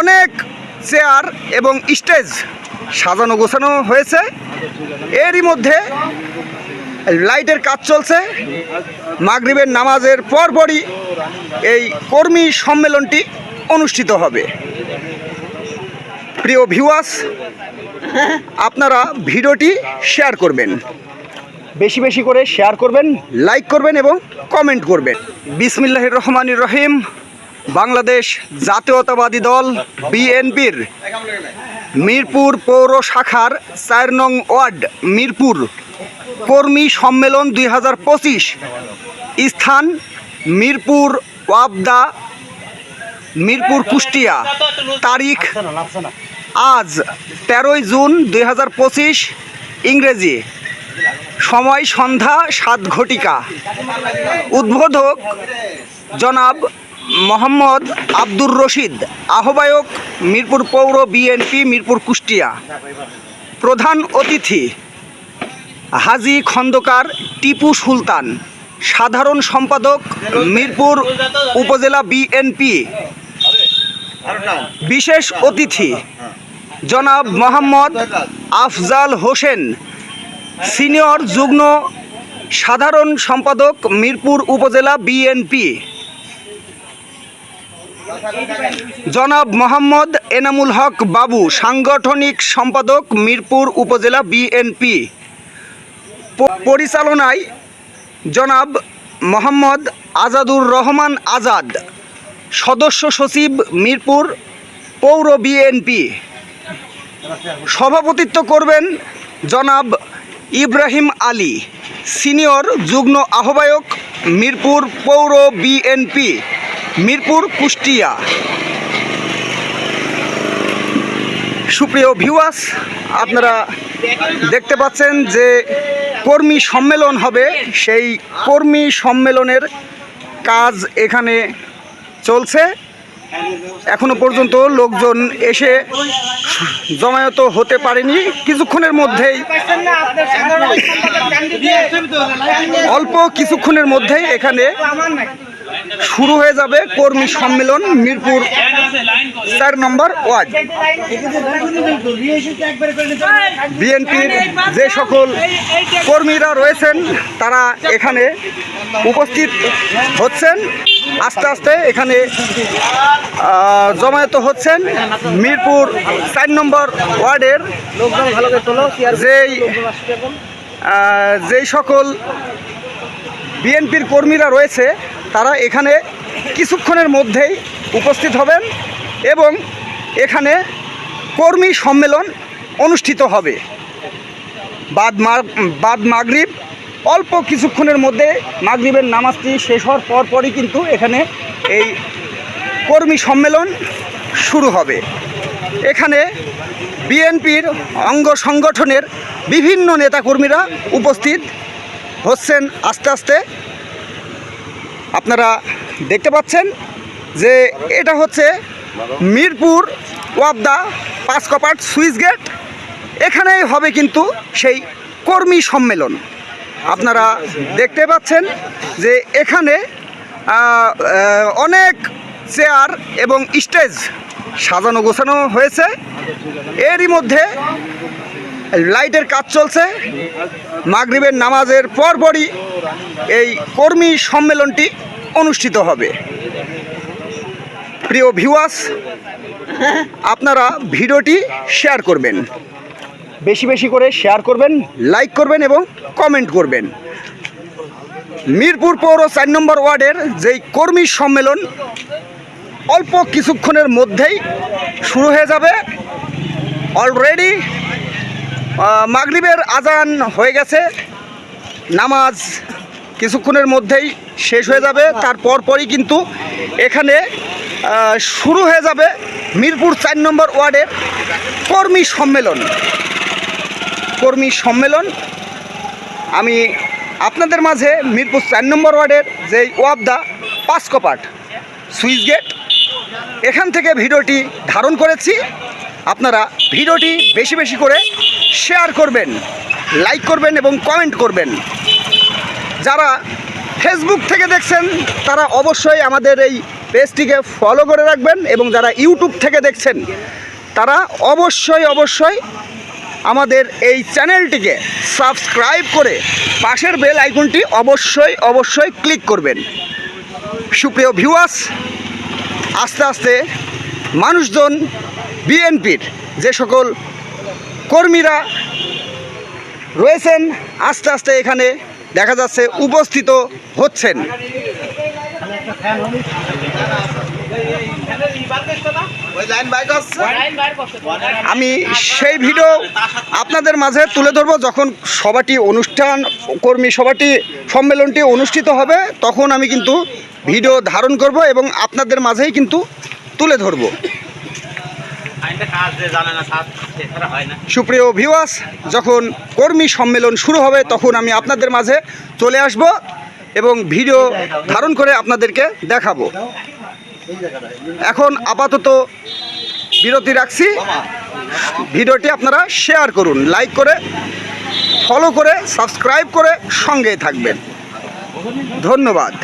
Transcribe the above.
অনেক চেয়ার এবং স্টেজ সাজানো গোছানো হয়েছে। এরই মধ্যে লাইটের কাজ চলছে। মাগরিবের নামাজের পরপরই এই কর্মী সম্মেলনটি অনুষ্ঠিত হবে। প্রিয় ভিউয়ার্স আপনারা ভিডিওটি শেয়ার করবেন। বেশি বেশি করে শেয়ার করবেন লাইক করবেন এবং কমেন্ট করবেন। বিসমিল্লাহির রহমানির রহিম। বাংলাদেশ জাতীয়তাবাদী দল বিএনপির মিরপুর পৌর শাখার চার নং ওয়ার্ড মিরপুর কর্মী সম্মেলন দুই হাজার পঁচিশ স্থান মিরপুর ওয়াবদা, মিরপুর কুষ্টিয়া। তারিখ আজ তেরোই জুন দুই হাজার পঁচিশ ইংরেজি। সময় সন্ধ্যা সাত ঘটিকা। উদ্বোধক জনাব মোহাম্মদ আব্দুর রশিদ, আহ্বায়ক মিরপুর পৌর বিএনপি, মিরপুর কুষ্টিয়া। প্রধান অতিথি, হাজি খন্দকার টিপু সুলতান। সাধারণ সম্পাদক মিরপুর উপজেলা বিএনপি। বিশেষ অতিথি, জনাব মোহাম্মদ আফজাল হোসেন, সিনিয়র যুগ্ম সাধারণ সম্পাদক মিরপুর উপজেলা বিএনপি। জনাব মোহাম্মদ এনামুল হক বাবু, সাংগঠনিক সম্পাদক, মিরপুর উপজেলা বিএনপি পরিচালনায় জনাব মোহাম্মদ আজাদুর রহমান আজাদ, সদস্য সচিব, মিরপুর পৌর বিএনপি সভাপতিত্ব করবেন জনাব ইব্রাহিম আলী, সিনিয়র যুগ্ম আহ্বায়ক, মিরপুর পৌর বিএনপি মিরপুর, কুষ্টিয়া। সুপ্রিয় ভিউয়ার্স আপনারা দেখতে পাচ্ছেন যে কর্মী সম্মেলন হবে। সেই কর্মী সম্মেলনের কাজ এখানে চলছে। এখনও পর্যন্ত লোকজন এসে জমায়েত হতে পারেনি। কিছুক্ষণের মধ্যেই অল্প কিছুক্ষণের মধ্যেই এখানে শুরু হয়ে যাবে কর্মী সম্মেলন মিরপুর চার নম্বর ওয়ার্ড। বিএনপির যে সকল কর্মীরা রয়েছেন, তারা এখানে উপস্থিত হচ্ছেন। আস্তে আস্তে এখানে জমায়েত হচ্ছেন মিরপুর চার নম্বর ওয়ার্ডের যেই যেই সকল বিএনপির কর্মীরা রয়েছে তারা এখানে কিছুক্ষণের মধ্যেই উপস্থিত হবেন এবং এখানে কর্মী সম্মেলন অনুষ্ঠিত হবে। বাদ বাদ মাগরিব, অল্প কিছুক্ষণের মধ্যে মাগরিবের নামাজটি শেষ হওয়ার পর পরই কিন্তু এখানে এই কর্মী সম্মেলন শুরু হবে। এখানে বিএনপির অঙ্গ সংগঠনের বিভিন্ন নেতাকর্মীরা উপস্থিত হচ্ছেন আস্তে আস্তে। আপনারা দেখতে পাচ্ছেন যে এটা হচ্ছে মিরপুর ওয়াবদা পাঁচ কপাট সুইচ গেট। এখানেই হবে কিন্তু সেই কর্মী সম্মেলন। আপনারা দেখতে পাচ্ছেন যে এখানে অনেক চেয়ার এবং স্টেজ সাজানো গোছানো হয়েছে। এরই মধ্যে লাইটের কাজ চলছে। মাগরিবের নামাজের পরপরই এই কর্মী সম্মেলনটি অনুষ্ঠিত হবে। প্রিয় ভিউয়ার্স আপনারা ভিডিওটি শেয়ার করবেন। বেশি বেশি করে শেয়ার করবেন লাইক করবেন এবং কমেন্ট করবেন। মিরপুর পৌর চার নম্বর ওয়ার্ডের যেই কর্মী সম্মেলন অল্প কিছুক্ষণের মধ্যেই শুরু হয়ে যাবে। অলরেডি মাগরিবের আজান হয়ে গেছে। নামাজ কিছুক্ষণের মধ্যেই শেষ হয়ে যাবে। তারপর পরই কিন্তু এখানে শুরু হয়ে যাবে মিরপুর চার নম্বর ওয়ার্ডের কর্মী সম্মেলন। কর্মী সম্মেলন। আমি আপনাদের মাঝে মিরপুর চার নম্বর ওয়ার্ডের যে ওয়াবদা পাঁচ কপাট সুইচ গেট, এখান থেকে ভিডিওটি ধারণ করেছি। আপনারা ভিডিওটি বেশি বেশি করে শেয়ার করবেন লাইক করবেন এবং কমেন্ট করবেন। যারা ফেসবুক থেকে দেখছেন, তারা অবশ্যই আমাদের এই পেজটিকে ফলো করে রাখবেন এবং যারা ইউটিউব থেকে দেখছেন, তারা অবশ্যই অবশ্যই আমাদের এই চ্যানেলটিকে সাবস্ক্রাইব করে পাশের বেল আইকনটি অবশ্যই অবশ্যই ক্লিক করবেন। সুপ্রিয় ভিউয়ার্স আস্তে আস্তে মানুষজন বিএনপির যে সকল কর্মীরা রয়েছেন, আস্তে আস্তে এখানে দেখা যাচ্ছে উপস্থিত হচ্ছেন। আমি সেই ভিডিও আপনাদের মাঝে তুলে ধরবো, যখন সভাটি অনুষ্ঠান, কর্মী সভাটি, সম্মেলনটি অনুষ্ঠিত হবে, তখন আমি কিন্তু ভিডিও ধারণ করব এবং আপনাদের মাঝেই কিন্তু তুলে ধরবো আইনটা কাজ যে জানে না কাজ এছাড়া হয় না সুপ্রিয় ভিউয়ার্স যখন কর্মী সম্মেলন শুরু হবে, তখন আমি আপনাদের মাঝে চলে আসব এবং ভিডিও ধারণ করে আপনাদেরকে দেখাবো। এখন আপাতত বিরতি রাখছি। ভিডিওটি আপনারা শেয়ার করুন লাইক করে ফলো করে সাবস্ক্রাইব করে সঙ্গে থাকবেন। ধন্যবাদ।